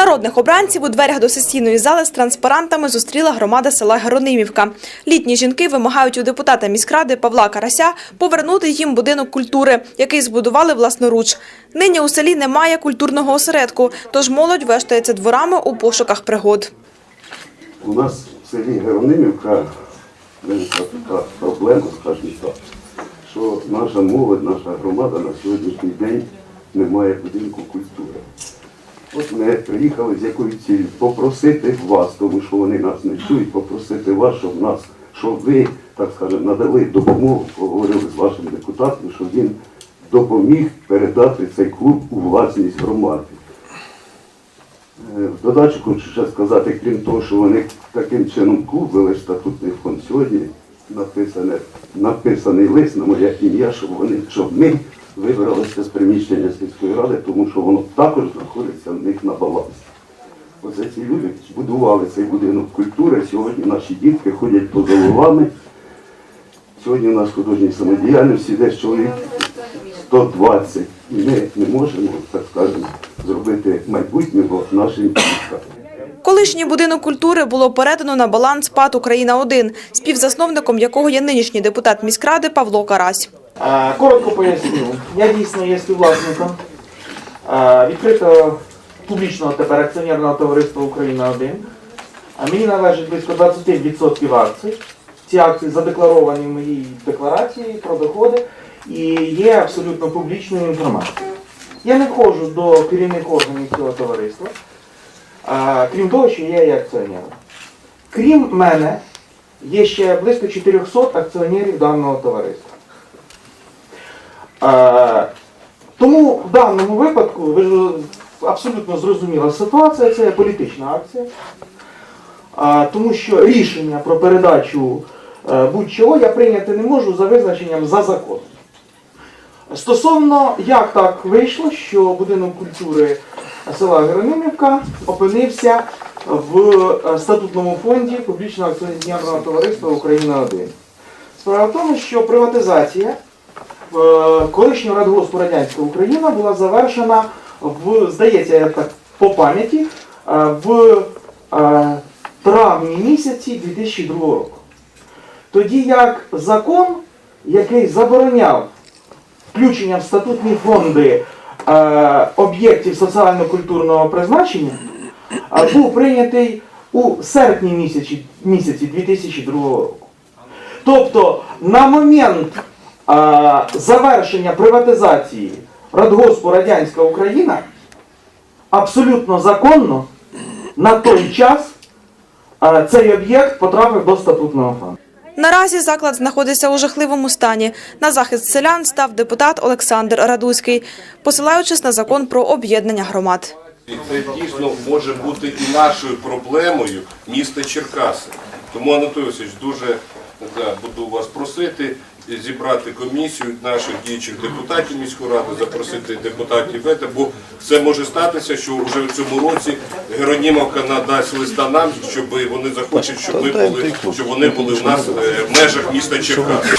Народних обранців у дверях до сесійної зали з транспарантами зустріла громада села Геронимівка. Літні жінки вимагають у депутата міськради Павла Карася повернути їм будинок культури, який збудували власноруч. Нині у селі немає культурного осередку, тож молодь вештається дворами у пошуках пригод. У нас в селі Геронимівка така проблема, скажімо так, що наша молодь, наша громада на сьогоднішній день не має будинку культури. От ми приїхали з якою цілею попросити вас, тому що вони нас не чують, попросити вас, щоб нас, щоб ви, так скажемо, надали допомогу, поговорили з вашим депутатом, щоб він допоміг передати цей клуб у власність громади. Е, В додачу хочу ще сказати, крім того, що вони таким чином клуб вели статутний фонд сьогодні, написане, написаний лист на моє ім'я, щоб вони, щоб ми вибралися з приміщення сільської ради, тому що воно також знаходиться в них на балансі. Оце ці люди будували цей будинок культури. Сьогодні наші дітки ходять поза головами. Сьогодні у нас художній самодіяльності десь чоловік 120. І ми не можемо, так скажемо, зробити майбутнього нашим діткам. Колишній будинок культури було передано на баланс ПАТ «Україна-1», співзасновником якого є нинішній депутат міськради Павло Карась. Коротко поясню. Я дійсно є співвласником відкритого публічного тепер акціонерного товариства Україна 1 А Мені належить близько 20% акцій. Ці акції задекларовані в моїй декларації про доходи і є абсолютно публічною інформацією. Я не входжу до керівних органів цього товариства, крім того, що я є акціонером. Крім мене, є ще близько 400 акціонерів даного товариства. Тому в даному випадку ви ж абсолютно зрозуміла ситуація, це політична акція. Тому що рішення про передачу е, будь-чого я прийняти не можу за визначенням за законом. Стосовно як так вийшло, що будинок культури села Геронимівка опинився в е, статутному фонді публічного акціонерного товариства Україна 1 Справа в тому, що приватизація е, колишнього радгоспу Радянська Україна була завершена в, здається, я так по пам'яті, е, в травні місяці 2002 року. Тоді як закон, який забороняв включення в статутні фонди об'єктів соціально-культурного призначення, е, був прийнятий у серпні місяці, місяці 2002 року. Тобто на момент е, завершення приватизації Радгоспу Радянська Україна абсолютно законно на той час е, цей об'єкт потрапив до статутного фонду. Наразі заклад знаходиться у жахливому стані. На захист селян став депутат Олександр Радуський, посилаючись на закон про об'єднання громад. Це дійсно може бути і нашою проблемою міста Черкаси. Тому, Анатолій Васильович, дуже буду вас просити зібрати комісію наших діючих депутатів міської ради, запросити депутатів ВЕТА, бо це може статися, що вже в цьому році Геронімовка надасть листа нам, щоб вони захочуть, щоб ми були, щоб вони були в нас е, в межах міста Черкаси.